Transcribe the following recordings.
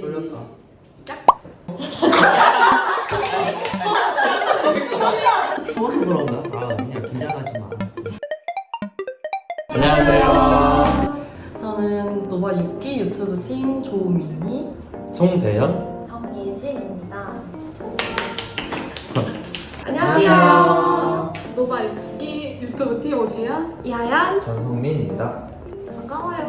돌렸다. 그런가? 아 그냥 긴장하지 마. 안녕하세요. 저는 노바 6기 유튜브 팀 조민희 송대현 정예진입니다. 안녕하세요. 노바 6기 유튜브 팀 오지연 이하연 전성민입니다. 반가워요.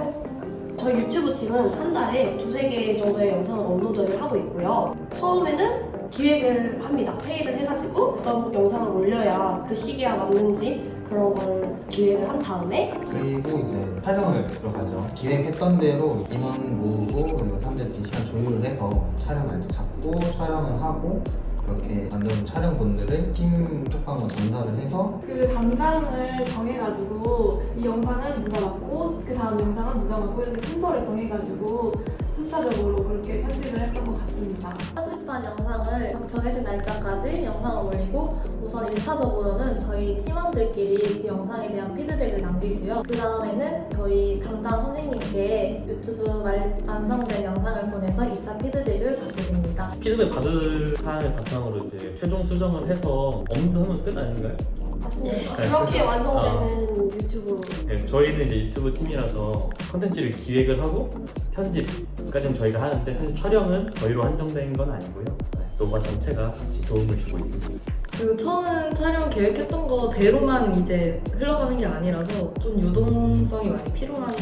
저희 유튜브 팀은 한 달에 두세 개 정도의 영상을 업로드를 하고 있고요. 처음에는 기획을 합니다. 회의를 해가지고 어떤 영상을 올려야 그 시기에 맞는지 그런 걸 기획을 한 다음에 그리고 이제 촬영을 들어가죠. 기획했던 대로 인원 모으고 그리고 사람들한테 시간 조율을 해서 촬영 날짜 잡고 촬영을 하고 이렇게 만든 촬영본들을 팀 쪽방으로 전달을 해서 그 담당을 정해가지고 이 영상은 누가 맡고 그 다음 영상은 누가 맡고 이렇게 순서를 정해가지고 순차적으로 그렇게 편집을 했던 것 같습니다. 편집한 영상을 정해진 날짜까지 영상을 올리고 우선 1차적으로는 저희 팀원들끼리 그 영상에 대한 피드백을 남기고요. 그 다음에는 저희 담당 선생님께 유튜브 말- 완성된 영상을 보내서 2차 피드백을 받게 됩니다. 피드백 받은 사항을 바탕으로 이제 최종 수정을 해서 업로드하면 끝 아닌가요? 맞습니다. 네. 그렇게 완성되는 유튜브 네, 저희는 이제 유튜브 팀이라서 컨텐츠를 기획을 하고 편집 까지는 저희가 하는데 사실 촬영은 저희로 한정된 건 아니고요. 네, 노바 전체가 같이 도움을 주고 있습니다. 그리고 처음 촬영 계획했던 거 대로만 이제 흘러가는 게 아니라서 좀 유동성이 많이 필요한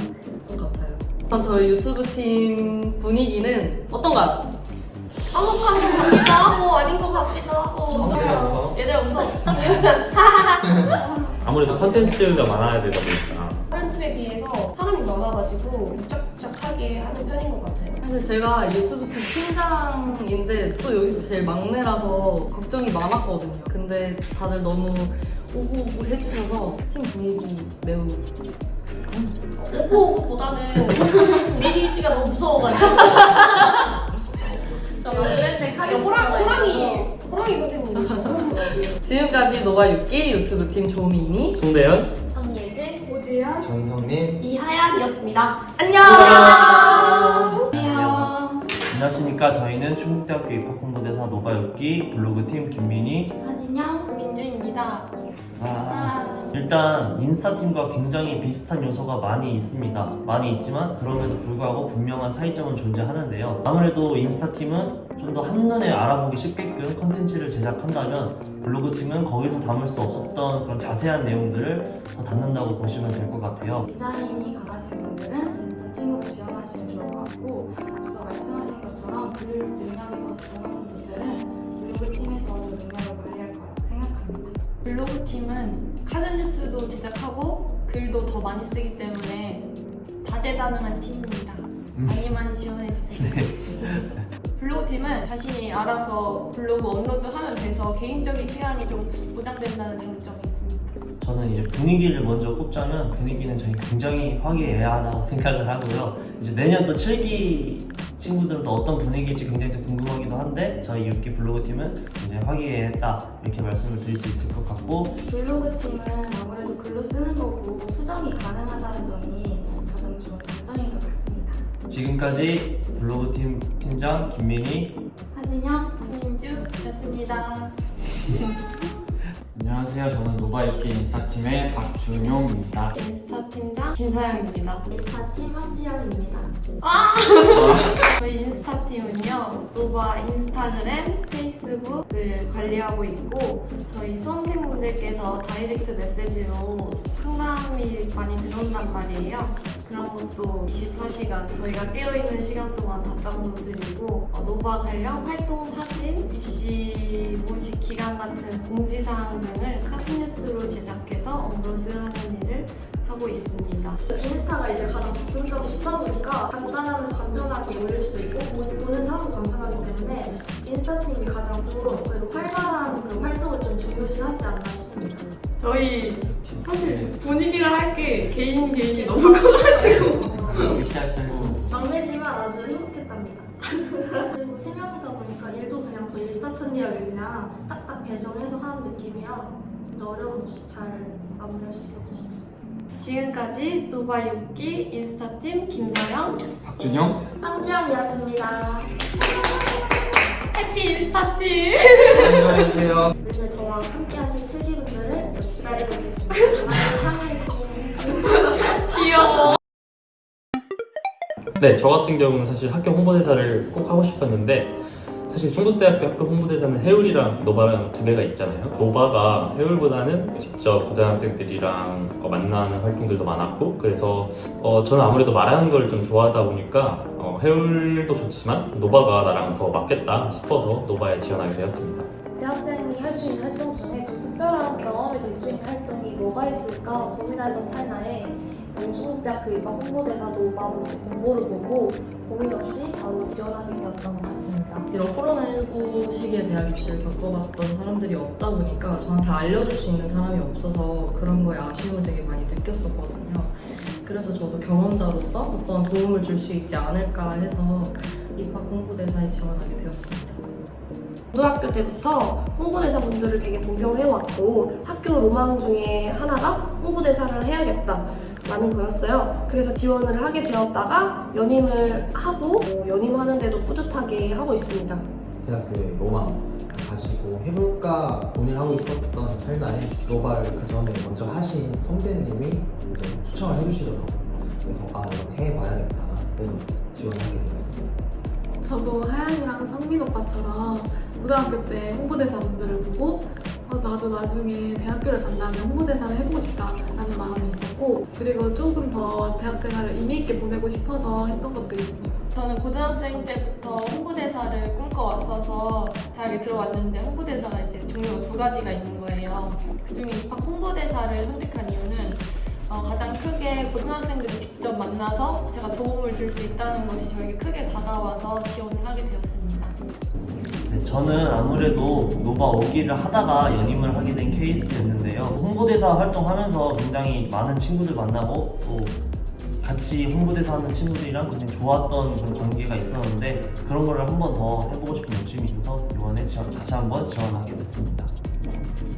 것 같아요. 우선 저희 유튜브 팀 분위기는 어떤가요? 화목한 것 같기도 하고 아닌 것 같기도 하고 얘들 웃어. 아무래도 컨텐츠가 많아야 되다 보니까 다른 팀에 비해서 사람이 많아가지고 묵적묵적하게 하는 편인 것 같아요. 사실 제가 유튜브 팀 팀장인데 또 여기서 제일 막내라서 걱정이 많았거든요. 근데 다들 너무 오고오고 해주셔서 팀 분위기 매우 오고오고보다는 미리 씨가 너무 무서워가지고 막내 호랑, 호랑이 호랑이 선생님. 지금까지 노바 6기 유튜브 팀 조민희 송대현 정예진 오지연 전성민 이하얀이었습니다. 안녕. 안녕. 안녕하십니까. 저희는 충북대학교 입학홍보대사 노바육기 블로그 팀 김민희. 하진영, 민주입니다. 아, 일단 인스타팀과 굉장히 비슷한 요소가 많이 있습니다. 많이 있지만 그럼에도 불구하고 분명한 차이점은 존재하는데요. 아무래도 인스타팀은 좀 더 한눈에 알아보기 쉽게끔 컨텐츠를 제작한다면 블로그팀은 거기서 담을 수 없었던 그런 자세한 내용들을 더 담는다고 보시면 될 것 같아요. 디자인이 강하신 분들은 인스타 팀으로 지원하시면 좋을 것 같고 앞서 말씀하신 것처럼 글 능력이 더 좋은 분들은 블로그 팀에서 더 능력을 발휘 블로그 팀은 카드 뉴스도 제작하고 글도 더 많이 쓰기 때문에 다재다능한 팀입니다. 많이 많이 지원해 주세요. 블로그 팀은 자신이 알아서 블로그 업로드하면 돼서 개인적인 시간이 좀 보장된다는 장점이 있습니다. 저는 이제 분위기를 먼저 꼽자면 분위기는 저희 굉장히 화기애애하다고 생각을 하고요. 이제 내년 또 7기 친구들은 또 어떤 분위기일지 굉장히 또 궁금하기도 한데 저희 6기 블로그 팀은 이제 화기애애했다 이렇게 말씀을 드릴 수 있을 것 같고 블로그 팀은 아무래도 글로 쓰는 거고 수정이 가능하다는 점이 가장 좋은 장점인 것 같습니다. 지금까지 블로그 팀 팀장 김민희 하진영, 민주였습니다. 안녕하세요. 저는 노바이키 인스타팀의 박준용입니다. 인스타 팀장 김사영입니다. 인스타 팀 황지영입니다. 저희 인스타 팀은요, 노바 인스타그램, 페이스북을 관리하고 있고, 저희 수험생분들께서 다이렉트 메시지로 상담이 많이 들어온단 말이에요. 그런 것도 24시간 저희가 깨어 있는 시간 동안 답장도 드리고, 어, 노바 관련 활동 사진, 입시 모집 기간 같은 공지사항 등을 카피뉴스로 제작해서 업로드하는 일을 하고 있습니다. 인스타가 이제 가장 접근성이 쉽다 보니까 간단하면서 간편하게 올릴 수도 있고 보- 보는 사람도 간편하기 때문에 인스타 팀이 가장 좀 그래도 활발한 그 활동을 좀 중요시하지 않나 싶습니다. 저희 사실 분위기를 할 게 개인 개인이 너무 커가지고 막내지만 아주 행복했답니다. 그리고 세 명이다 보니까 일도 그냥 더 일사천리하게 그냥 딱딱 배정해서 하는 느낌이라 진짜 어려움 없이 잘 마무리할 수 있었던 것 같습니다. 지금까지 노바 6기 인스타팀 김서영, 박준영 황지영이었습니다. 해피 인스타팀! 안녕하세요. 오늘 저와 함께 하신 7기 분들을 이렇게 기다리고 있겠습니다. 많이 참여해주세요. 귀여워. 네, 저 같은 경우는 사실 학교 홍보대사를 꼭 하고 싶었는데 사실 중국대학교 학교 홍보대사는 해울이랑 노바랑 두 개가 있잖아요. 노바가 해울보다는 직접 고등학생들이랑 어, 만나는 활동들도 많았고 그래서 어, 저는 아무래도 말하는 걸 좀 좋아하다 보니까 어, 해울도 좋지만 노바가 나랑 더 맞겠다 싶어서 노바에 지원하게 되었습니다. 대학생이 할 수 있는 활동 중에 좀 특별한 경험이 될 수 있는 활동이 뭐가 있을까 고민하던 찰나에 중국 대학교 입학 홍보대사 노바 모집 공고를 보고 고민 없이 바로 지원하게 되었던 것 같습니다. 이런 코로나19 시기에 대학 입시를 겪어봤던 사람들이 없다 보니까 저한테 알려줄 수 있는 사람이 없어서 그런 거에 아쉬움을 되게 많이 느꼈었거든요. 그래서 저도 경험자로서 어떤 도움을 줄 수 있지 않을까 해서 입학 홍보대사에 지원하게 되었습니다. 고등학교 때부터 홍보대사 분들을 되게 동경해왔고 학교 로망 중에 하나가 홍보대사를 해야겠다 라는 거였어요. 그래서 지원을 하게 되었다가 연임을 하고 어, 연임하는데도 뿌듯하게 하고 있습니다. 대학교에 로망 가지고 해볼까 고민하고 있었던 찰나에 노바를 그 전에 먼저 하신 선배님이 이제 추천을 해주시더라고요. 그래서 아 해봐야겠다. 그래서 지원하게 되었습니다. 저도 하연이랑 성민 오빠처럼 고등학교 때 홍보대사 분들을 보고 어, 나도 나중에 대학교를 간다면 홍보대사를 해보고 싶다라는 마음이 있었고 그리고 조금 더 대학 생활을 의미 있게 보내고 싶어서 했던 것도 있습니다. 저는 고등학생 때부터 홍보대사를 꿈꿔왔어서 대학에 들어왔는데 홍보대사가 이제 종류가 두 가지가 있는 거예요. 그중에 입학 홍보대사를 선택한 이유는 어, 가장 크게 고등학생들을 직접 만나서 제가 도움을 줄 수 있다는 것이 저에게 크게 다가와서 지원을 하게 되었습니다. 네, 저는 아무래도 노바 오기를 하다가 연임을 하게 된 케이스였는데요. 홍보대사 활동하면서 굉장히 많은 친구들 만나고 또 같이 홍보대사 하는 친구들이랑 굉장히 좋았던 그런 관계가 있었는데 그런 거를 한 번 더 해보고 싶은 욕심이 있어서 이번에 지원, 다시 한번 지원하게 됐습니다.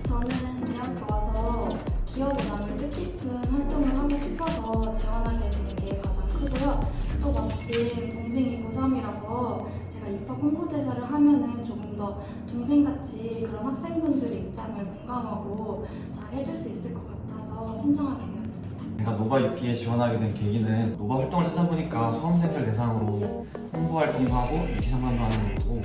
저는 대학교 와서 기억에 남을 뜻깊은 활동을 하고 싶어서 지원하게 된 게 가장 크고요. 또 마침 동생이 고3이라서 제가 입학 홍보대사를 하면은 조금 더 동생같이 그런 학생분들의 입장을 공감하고 잘 해줄 수 있을 것 같아서 신청하게 되었습니다. 제가 노바 6기에 지원하게 된 계기는 노바 활동을 찾아보니까 수험생들 대상으로 홍보 활동도 하고 입시 상담도 하는 거고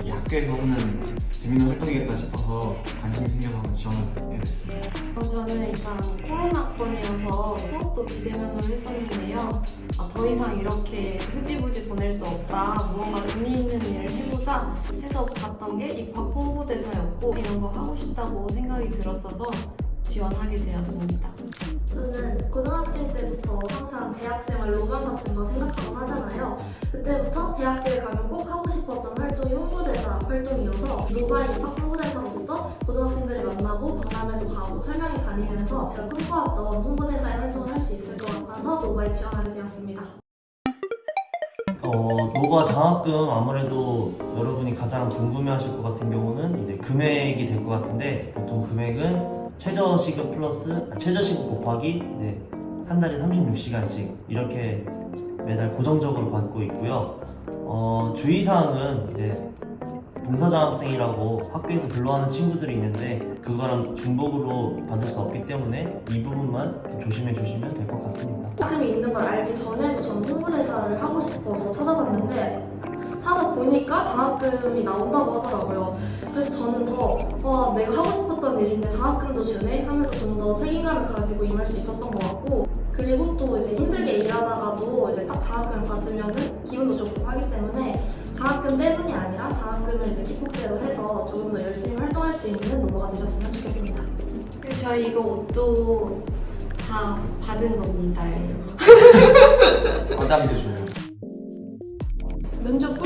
이게 학교에서 하는 재밌는 활동이겠다 싶어서 관심이 생겨서 한번 지원을 하게 됐습니다. 어, 저는 일단 코로나 학번이어서 수업도 비대면으로 했었는데요. 아, 더 이상 이렇게 흐지부지 보낼 수 없다. 무언가 의미 있는 일을 해보자 해서 봤던 게 입학 홍보대사였고 이런 거 하고 싶다고 생각이 들었어서 지원하게 되었습니다. 저는 고등학생 때부터 항상 대학생활 로망 같은 거 생각하곤 하잖아요. 그때부터 대학교에 가면 꼭 하고 싶었던 활동이 홍보대사 활동이어서 노바 입학 홍보대사로서 고등학생들을 만나고 박람회도 가고 설명회 다니면서 제가 꿈꿔왔던 홍보대사의 활동을 할 수 있을 것 같아서 노바에 지원하게 되었습니다. 어, 노바 장학금 아무래도 여러분이 가장 궁금해하실 것 같은 경우는 이제 금액이 될 것 같은데 보통 금액은 최저시급 플러스 아, 최저시급 곱하기 이제 한 달에 36시간씩 이렇게 매달 고정적으로 받고 있고요. 어, 주의사항은 이제 봉사장학생이라고 학교에서 근로하는 친구들이 있는데 그거랑 중복으로 받을 수 없기 때문에 이 부분만 좀 조심해 주시면 될 것 같습니다. 장학금이 있는 걸 알기 전에도 저는 홍보대사를 하고 싶어서 찾아봤는데 찾아 보니까 장학금이 나온다고 하더라고요. 그래서 저는 더 와, 내가 하고 싶었던 일인데 장학금도 주네 하면서 좀 더 책임감을 가지고 임할 수 있었던 것 같고 그리고 또 이제 힘들게 일하다가도 이제 딱 장학금을 받으면은 기분도 좋고 하기 때문에 장학금 때문이 아니라 장학금을 이제 기폭제로 해서 조금 더 열심히 활동할 수 있는 노모가 되셨으면 좋겠습니다. 그리고 저희 이거 옷도 다 받은 겁니다. 과장도 줘요. 면접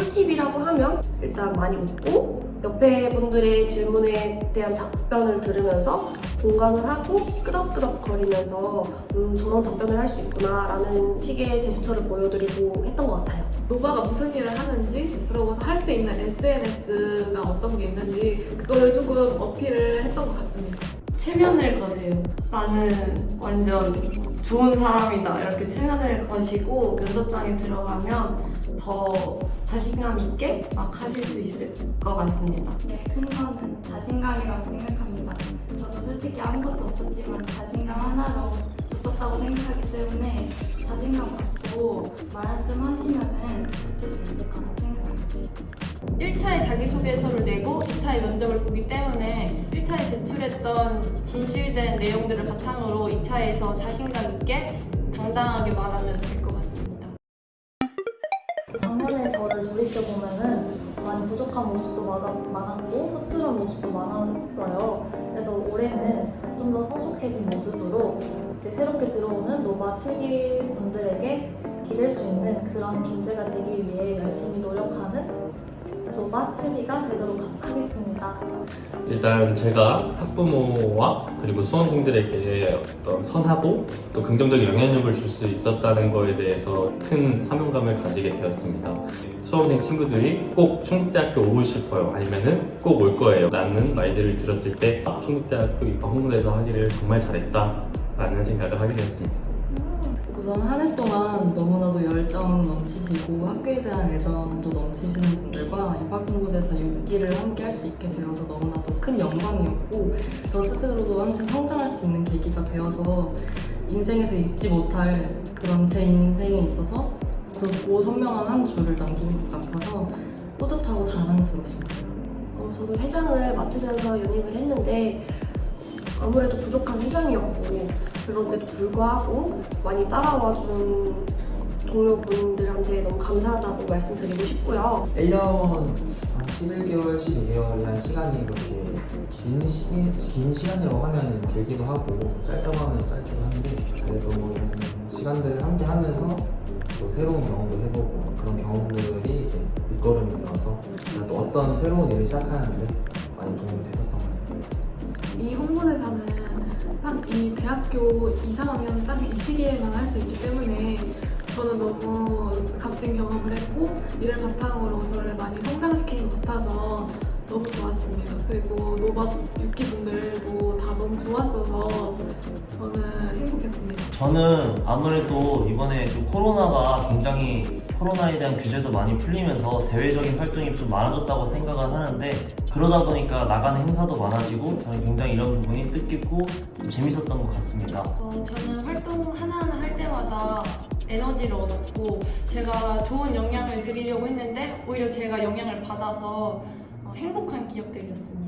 하면 일단 많이 웃고 옆에 분들의 질문에 대한 답변을 들으면서 공감을 하고 끄덕끄덕 거리면서 음, 저런 답변을 할 수 있구나 라는 식의 제스처를 보여드리고 했던 것 같아요. 노바가 무슨 일을 하는지 그러고 할수 있는 SNS가 어떤 게 있는지 그거를 조금 어필을 했던 것 같습니다. 최면을 거세요. 나는 완전 좋은 사람이다 이렇게 체면을 거시고 면접장에 들어가면 더 자신감 있게 막 하실 수 있을 것 같습니다. 네, 큰 거는 자신감이라고 생각합니다. 저도 솔직히 아무것도 없었지만 자신감 하나로 붙었다고 생각하기 때문에 자신감 갖고 말씀하시면은 붙을 수 있을 거라고 생각합니다. 1차에 자기소개서를 내고 2차에 면접을 보기 때문에 1차에 제출했던 진실된 내용들을 바탕으로 2차에서 자신감 있게 당당하게 말하면 될 것 같습니다. 작년에 저를 돌이켜보면은 많이 부족한 모습도 많았고 서투른 모습도 많았어요. 그래서 올해는 좀 더 성숙해진 모습으로 이제 새롭게 들어오는 노바 7기 분들에게 기댈 수 있는 그런 존재가 되기 위해 열심히 노력하는 노바 7기가 되도록 하- 하겠습니다. 일단 제가 학부모와 그리고 수험생들에게 어떤 선하고 또 긍정적인 영향력을 줄 수 있었다는 거에 대해서 큰 사명감을 가지게 되었습니다. 수험생 친구들이 꼭 충북대학교 오고 싶어요. 아니면은 꼭 올 거예요. 라는 말들을 들었을 때 아, 충북대학교 입학 홍보대사 하기를 정말 잘했다. 라는 생각을 하게 되었습니다. 우선 한해 동안 열정 넘치시고 학교에 대한 애정도 넘치시는 분들과 입학 홍보대사 6기를 함께 할 수 있게 되어서 너무나도 큰 영광이었고 저 스스로도 한층 성장할 수 있는 계기가 되어서 인생에서 잊지 못할 그런 제 인생에 있어서 굵고 선명한 한 줄을 남긴 것 같아서 뿌듯하고 자랑스럽습니다. 어, 저도 회장을 맡으면서 연임을 했는데 아무래도 부족한 회장이었고 그런데도 불구하고 많이 따라와 준 동료분들한테 너무 감사하다고 말씀드리고 싶고요. 1년 한 11개월, 12개월이라는 시간이 그렇게 긴, 시기, 긴 시간이라고 하면 길기도 하고 짧다고 하면 짧기도 한데 그래도 이런 시간들을 함께 하면서 또 새로운 경험도 해보고 그런 경험들이 이제 밑거름이 되어서 또 어떤 새로운 일을 시작하는데 많이 도움이 됐었던 것 같습니다. 이 홍보대사는 딱 이 대학교 이상하면 딱이 시기에만 할 수 있기 때문에 저는 너무 값진 경험을 했고 이를 바탕으로 저를 많이 성장시킨 것 같아서 너무 좋았습니다. 그리고 노바 6기 분들도 다 너무 좋았어서 저는 행복했습니다. 저는 아무래도 이번에 좀 코로나가 굉장히 코로나에 대한 규제도 많이 풀리면서 대외적인 활동이 좀 많아졌다고 생각을 하는데 그러다 보니까 나가는 행사도 많아지고 저는 굉장히 이런 부분이 뜻깊고 좀 재밌었던 것 같습니다. 어, 저는 활동 하나하나 할 때마다 에너지를 얻었고 제가 좋은 영향을 드리려고 했는데 오히려 제가 영향을 받아서 어, 행복한 기억들이었습니다.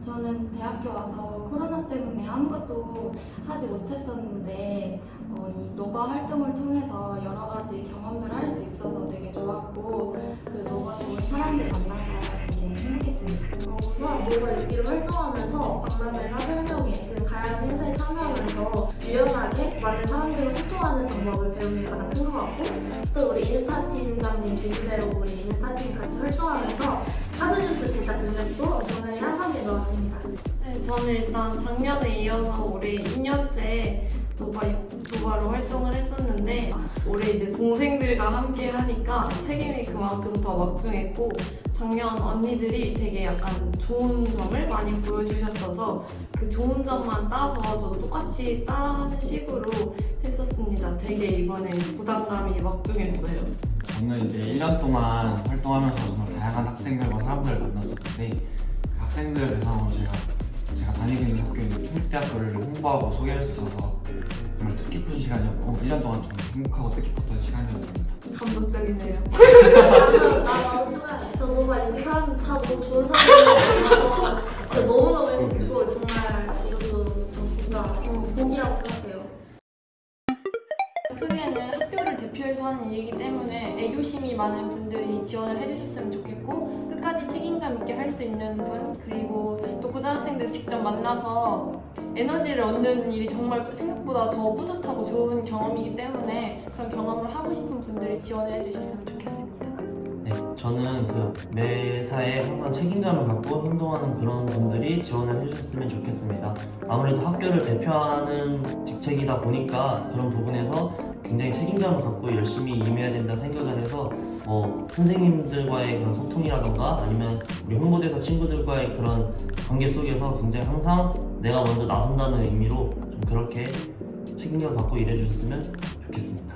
저는 대학교 와서 코로나 때문에 아무것도 하지 못했었는데 어, 이 노바 활동을 통해서 여러 가지 경험들을 할 수 있어서 되게 좋았고 그 노바 좋은 사람들 만나서 되게 행복했습니다. 어, 우선 노바 6기를 활동하면서 박람회나 설명회 등 다양한 행사에 참여하면서 유연하게 많은 사람들과 소통하는 방법을 배우는 게 가장 큰 것 같고 또 우리 인스타 팀장님 지시대로 우리 인스타 팀 같이 활동하면서 카드뉴스 제작 능력도 엄청나게 향상된 것 같습니다. 네, 저는 일단 작년에 이어서 올해 2년째 노바, 노바로 활동을 했었는데 올해 이제 동생들과 함께 하니까 책임이 그만큼 더 막중했고 작년 언니들이 되게 약간 좋은 점을 많이 보여주셨어서 그 좋은 점만 따서 저도 똑같이 따라하는 식으로 했었습니다. 되게 이번에 부담감이 막중했어요. 저는 이제 1년 동안 활동하면서 정말 다양한 학생들과 사람들을 만났었는데 그 학생들 대상으로 제가 제가 다니고 있는 학교인 충북대학교를 홍보하고 소개할 수 있어서 정말 뜻깊은 시간이었고 1년 동안 정말 행복하고 뜻깊었던 시간이었습니다. 감동적이네요. 나도 나도 추가해. 저 노바 6기 사람 다 너무 좋은 사람들이라서 진짜 너무너무 행복했고 정말 이것도 전 진짜 어, 복이라고 생각해요. 크게는 학교를 대표해서 하는 일이기 때문에 애교심이 많은 분들이 지원을 해주셨으면 좋겠고 끝까지 책임감 있게 할 수 있는 분 그리고 또 고등학생들 직접 만나서 에너지를 얻는 일이 정말 생각보다 더 뿌듯하고 좋은 경험이기 때문에 그런 경험을 하고 싶은 분들이 지원을 해주셨으면 좋겠습니다. 네, 저는 그 매사에 항상 책임감을 갖고 행동하는 그런 분들이 지원을 해주셨으면 좋겠습니다. 아무래도 학교를 대표하는 직책이다 보니까 그런 부분에서 굉장히 책임감을 갖고 열심히 임해야 된다 생각을 해서 뭐 선생님들과의 그런 소통이라던가 아니면 우리 홍보대사 친구들과의 그런 관계 속에서 굉장히 항상 내가 먼저 나선다는 의미로 좀 그렇게 책임감 갖고 일해주셨으면 좋겠습니다.